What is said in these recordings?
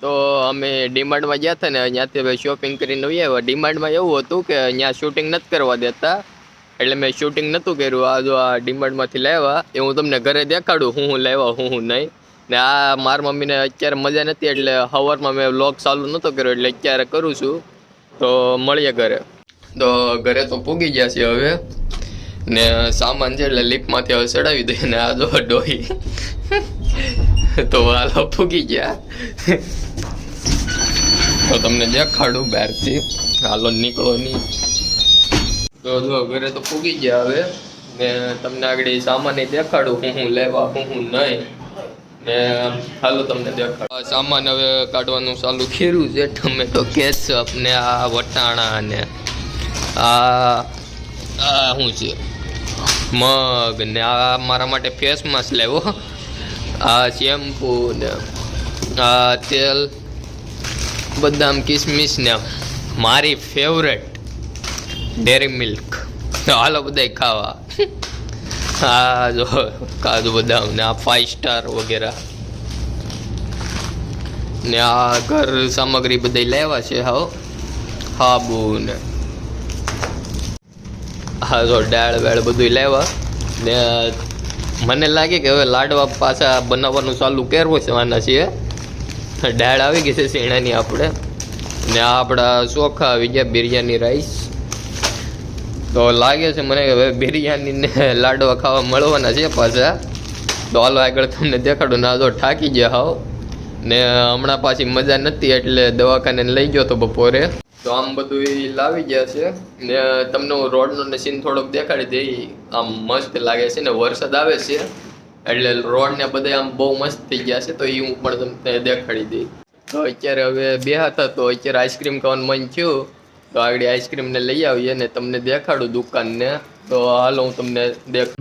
તો અમે ડીમાર્ટમાં ગયા હતા ને ત્યાંથી હવે શોપિંગ કરીને આવી આવ્યા. ડીમાર્ટમાં એવું હતું કે ત્યાં શૂટિંગ નથી કરવા દેતા. એટલે મેં શૂટિંગ નહોતું કર્યું. આ જો આ ડીમાર્ટમાંથી લાવ્યા એ હું તમને ઘરે દેખાડું હું હું લાવ્યા, હું હું નહીં. ને આ મારા મમ્મીને અત્યારે મજા નથી એટલે સવારમાં મેં વ્લોગ ચાલુ નહોતો કર્યો એટલે અત્યારે કરું છું. તો મળીએ ઘરે. તો ઘરે તો પૂગી ગયા છે હવે. ને સામાન છે એટલે લીપમાંથી હવે ચડાવી દઈએ ને આ જો ડોહી. તો હાલો ફૂગી ગયા. તો તમને દેખાડું બહારથી. હાલો નીકળો નહીં તો જો ઘરે તો ફૂગી ગયા હવે. ને તમને આગળ ઈ સામાન દેખાડું હું હું લેવા, હું હું નહીં. કાઢવાનું ચાલુ ખીરું છે. ટમેટો કેચઅપ ને આ વટાણા ને આ આ શું છે? મગ ને આ મારા માટે ફેસ માસ્ક લેવો. આ શેમ્પુ ને આ તેલ, બદામ, કિસમિસ ને મારી ફેવરેટ ડેરી મિલ્ક હાલો બધાય ખાવા. હા જો, કાજુ બદામ ને આ ફાઈવ સ્ટાર વગેરે. ને આ ઘર સામગ્રી બધી લેવા છે હો. હાબુ ને. હા જો દાળ વાળ બધું લેવા. ને મને લાગે કે હવે લાડવા પાછા બનાવવાનું ચાલુ કરવું છે આના છીએ. દાળ આવી ગઈ છે શેણાની આપણે. ને આ આપણા ચોખા આવી ગયા, બિરયાની રાઈસ. તો લાગે છે મને કે હવે બિરયાની ને લાડવા ખાવા મળવાના છે પાછા. તો હાલો આગળ તમને દેખાડું ના તો થાકી ગયા હાવ ને હમણાં પાછી મજા નથી એટલે દવાખાને લઈ ગયો તો બપોરે. તો આમ બધું લાવી ગયા છે. ને તમને હું રોડનો ને સીન થોડોક દેખાડી દઈ આમ મસ્ત લાગે છે ને, વરસાદ આવે છે. એટલે રોડ ને બધા આમ બહુ મસ્ત થઈ ગયા છે, તો એ હું પણ તમને દેખાડી દઈ તો અત્યારે હવે બે હતા, તો અત્યારે આઈસ્ક્રીમ ખાવાનું મન થયું. તો આગળ આઈસ્ક્રીમ ને લઈ આવીએ ને તમને દેખાડું દુકાનને. તો હાલો હું તમને દેખ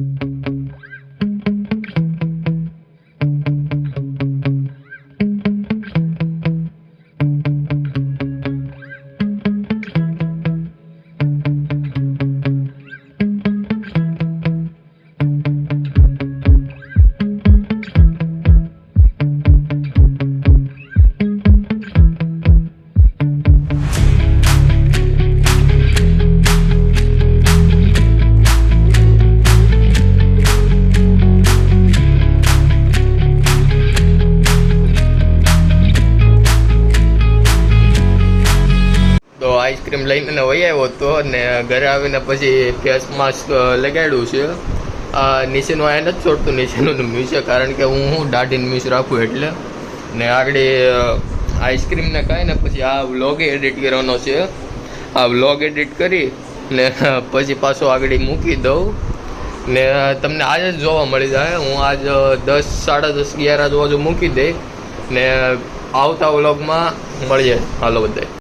આઈસ્ક્રીમ લઈને વહી આવ્યો હતો ને ઘરે આવીને પછી ફેસ માસ્ક લગાડ્યું છે. આ નીચેનું આ નથી છોડતું, નીચેનું મ્યુઝ છે કારણ કે હું હું દાઢીને મ્યુઝ રાખું એટલે. ને આગળ આઈસ્ક્રીમને ખાઈ ને પછી આ વ્લોગ એડિટ કરવાનો છે. આ વ્લોગ એડિટ કરી ને પછી પાછો આગળ મૂકી દઉં. ને તમને આજે જ જોવા મળી જાય. હું આજ દસ, સાડા દસ, અગિયાર આજુબાજુ મૂકી દઈ. ને આવતા વ્લોગમાં મળીએ. હાલો બધાય.